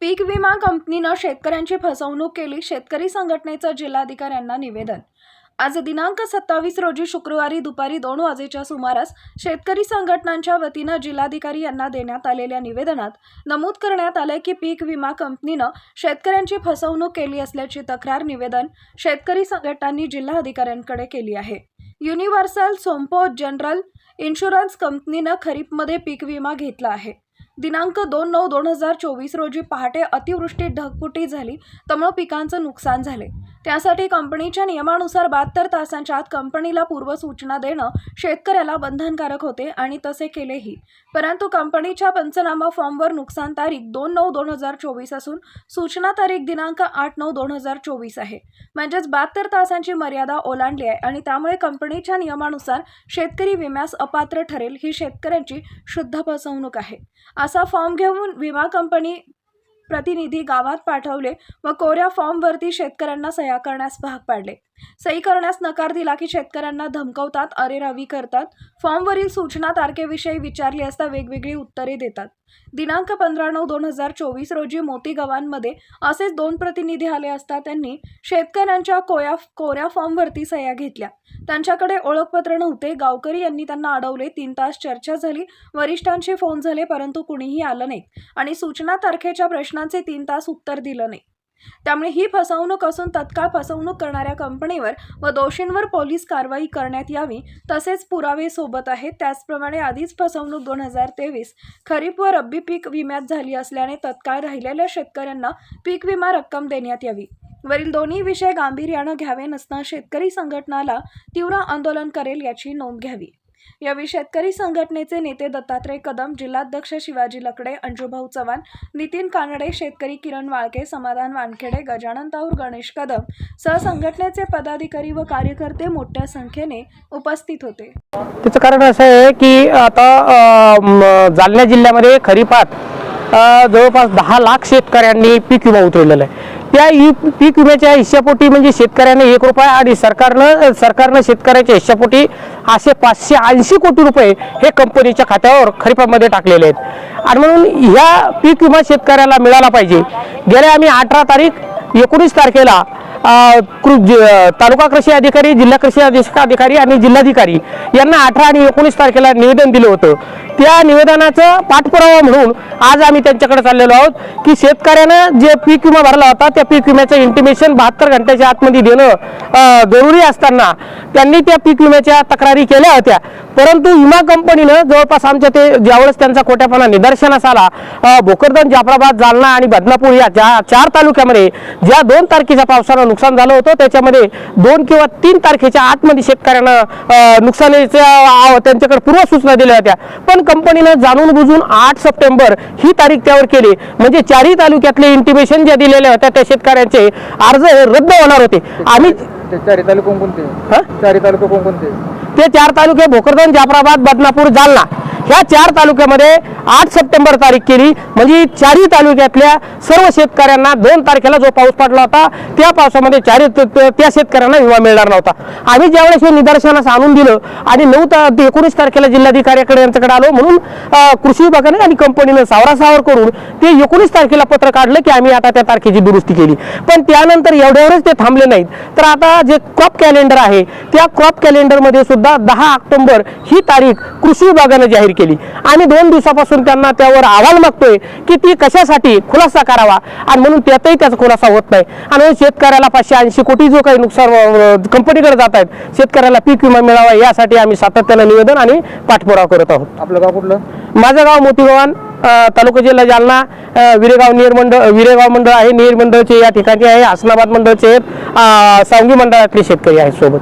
पीक विमा कंपनीनं शेतकऱ्यांची फसवणूक केली शेतकरी संघटनेचं जिल्हाधिकाऱ्यांना निवेदन. आज दिनांक सत्तावीस रोजी शुक्रवारी दुपारी दोन वाजेच्या सुमारास शेतकरी संघटनांच्या वतीनं जिल्हाधिकारी यांना देण्यात आलेल्या निवेदनात नमूद करण्यात आलंय की पीक विमा कंपनीनं शेतकऱ्यांची फसवणूक केली असल्याची तक्रार निवेदन शेतकरी संघटनांनी जिल्हाधिकाऱ्यांकडे केली आहे. युनिव्हर्सल सोम्पो जनरल इन्शुरन्स कंपनीनं खरीपमध्ये पीक विमा घेतला आहे. दिनांक दोन नऊ दोन हजार चोवीस रोजी पहाटे अतिवृष्टी ढगफुटी झाली. त्यामुळे पिकांचं नुकसान झाले. त्यासाठी कंपनीच्या नियमानुसार बहात्तर तासांच्या आत कंपनीला पूर्वसूचना देणं शेतकऱ्याला बंधनकारक होते आणि तसे केलेही. परंतु कंपनीच्या पंचनामा फॉर्मवर नुकसान तारीख दोन नऊ दोन हजार चोवीस असून सूचना तारीख दिनांक आठ नऊ दोन हजार चोवीस आहे. म्हणजेच बहात्तर तासांची मर्यादा ओलांडली आहे आणि त्यामुळे कंपनीच्या नियमानुसार शेतकरी विम्यास अपात्र ठरेल ही शेतकऱ्यांची शुद्ध फसवणूक आहे. असा फॉर्म घेऊन विमा कंपनी प्रतिनिधी गावात पाठवले व कोऱ्या फॉर्मवरती शेतकऱ्यांना सह्या करण्यास भाग पाडले. सही करण्यास नकार दिला की शेतकऱ्यांना धमकवतात अरेरावी करतात फॉर्मवरील सूचना तारखेविषयी विचारली असता वेगवेगळी उत्तरे देतात. दिनांक पंधरा नऊ दोन हजार चोवीस रोजी मोती गावांमध्ये असेच दोन प्रतिनिधी आले असता त्यांनी शेतकऱ्यांच्या कोया कोऱ्या फॉर्मवरती सह्या घेतल्या. त्यांच्याकडे ओळखपत्र नव्हते गावकरी यांनी त्यांना अडवले तीन तास चर्चा झाली वरिष्ठांशी फोन झाले परंतु कुणीही आलं नाही. आणि सूचना तारखेच्या प्रश्न प्रश्नांचे तीन तास उत्तर दिलं नाही. त्यामुळे ही फसवणूक असून तत्काळ फसवणूक करणाऱ्या कंपनीवर व दोषींवर पोलीस कारवाई करण्यात यावी तसेच पुरावे सोबत आहेत. त्याचप्रमाणे आधीच फसवणूक दोन हजार तेवीस खरीप व रब्बी पीक विम्यात झाली असल्याने तत्काळ राहिलेल्या शेतकऱ्यांना पीक विमा रक्कम देण्यात यावी. वरील दोन्ही विषय गांभीर्यानं घ्यावे नसता शेतकरी संघटनाला तीव्र आंदोलन करेल याची नोंद घ्यावी. यावेळी शेतकरी संघटनेचे नेते दत्तात्रय कदम जिल्हाध्यक्ष शिवाजी लकडे अंजुभाऊ चव्हाण नितीन कानडे शेतकरी किरण वाळके समाधान वानखेडे गजानन ताऊर गणेश कदम सह संघटनेचे पदाधिकारी व कार्यकर्ते मोठ्या संख्येने उपस्थित होते. त्याचं कारण असं आहे की आता जालना जिल्ह्यामध्ये खरीपात जवळपास दहा लाख शेतकऱ्यांनी पीक विमा उतरवलेला आहे. त्या पीक विम्याच्या हिश्शापोटी म्हणजे शेतकऱ्याने एक रुपया आणि सरकारनं सरकारनं शेतकऱ्याच्या हिश्शापोटी असे पाचशे ऐंशी कोटी रुपये हे कंपनीच्या खात्यावर खरीपामध्ये टाकलेले आहेत. आणि म्हणून ह्या पीक विमा शेतकऱ्याला मिळाला पाहिजे. गेल्या आम्ही अठरा तारीख एकोणीस तारखेला तालुका कृषी अधिकारी जिल्हा कृषी अधीक्षक अधिकारी आणि जिल्हाधिकारी यांना अठरा आणि एकोणीस तारखेला निवेदन दिलं होतं. त्या निवेदनाचं पाठपुरावा म्हणून आज आम्ही त्यांच्याकडे चाललेलो आहोत की शेतकऱ्यानं जे पीक विमा भरला होता त्या पीक विम्याचं इंटिमेशन बहात्तर घंट्याच्या आतमध्ये देणं जरुरी असताना त्यांनी त्या पीक विम्याच्या तक्रारी केल्या होत्या. परंतु विमा कंपनीनं जवळपास आमच्या ते ज्यावेळेस त्यांचा खोट्यापणा निदर्शनास आला भोकरदन जाफराबाद जालना आणि बदनापूर या ज्या चार तालुक्यामध्ये ज्या दोन तारखेच्या पावसानं नुकसान झालं होतं. त्याच्यामध्ये दोन किंवा तीन तारखेच्या आतमध्ये शेतकऱ्यांना नुकसानीच्या त्यांच्याकडे पूर्वसूचना दिल्या होत्या. पण कंपनीनं जाणून बुजून आठ सप्टेंबर ही तारीख त्यावर केली. म्हणजे चारही तालुक्यातले इंटिमेशन ज्या दिलेल्या होत्या त्या शेतकऱ्यांचे अर्ज हे रद्द होणार होते. आम्ही ते चारी तालुके कोणकोणते हा? चारी तालुके कोणकोणते ते चार तालुके भोकरदन जाफराबाद बदनापूर जालना. ह्या चार तालुक्यामध्ये आठ सप्टेंबर तारीख केली. म्हणजे चारही तालुक्यातल्या सर्व शेतकऱ्यांना दोन तारखेला जो पाऊस पडला होता त्या पावसामध्ये चारही त्या शेतकऱ्यांना विमा मिळणार नव्हता. आम्ही ज्यावेळेस हे निदर्शनास आणून दिलं आणि नऊ ते एकोणीस तारखेला जिल्हाधिकाऱ्याकडे यांच्याकडे आलो म्हणून कृषी विभागाने आणि कंपनीनं सावरासावर करून ते एकोणीस तारखेला पत्र काढलं की आम्ही आता त्या तारखेची दुरुस्ती केली. पण त्यानंतर एवढ्यावरच ते थांबले नाहीत. तर आता जे क्रॉप कॅलेंडर आहे त्या क्रॉप कॅलेंडरमध्ये सुद्धा दहा ऑक्टोबर ही तारीख कृषी विभागानं जाहीर केली. आम्ही दोन दिवसापासून त्यांना त्यावर अहवाल मागतोय की ती कशासाठी खुलासा करावा. आणि म्हणून त्यातही त्याचा खुलासा होत नाही. आणि शेतकऱ्याला पाचशे ऐंशी कोटी जो काही नुकसान कंपनीकडे जात आहेत शेतकऱ्याला पीक विमा मिळावा यासाठी आम्ही सातत्यानं निवेदन आणि पाठपुरावा करत आहोत. आपलं गाव कुठलं? माझं गाव मोतीगव्हाण अ, तालुका जिल्हा जालना. विरेगाव निर मंडळ विरेगाव मंडळ आहे निर मंडळचे या ठिकाणी आहे हसनाबाद मंडळचे आहेत. सांगवी मंडळातले शेतकरी आहेत सोबत.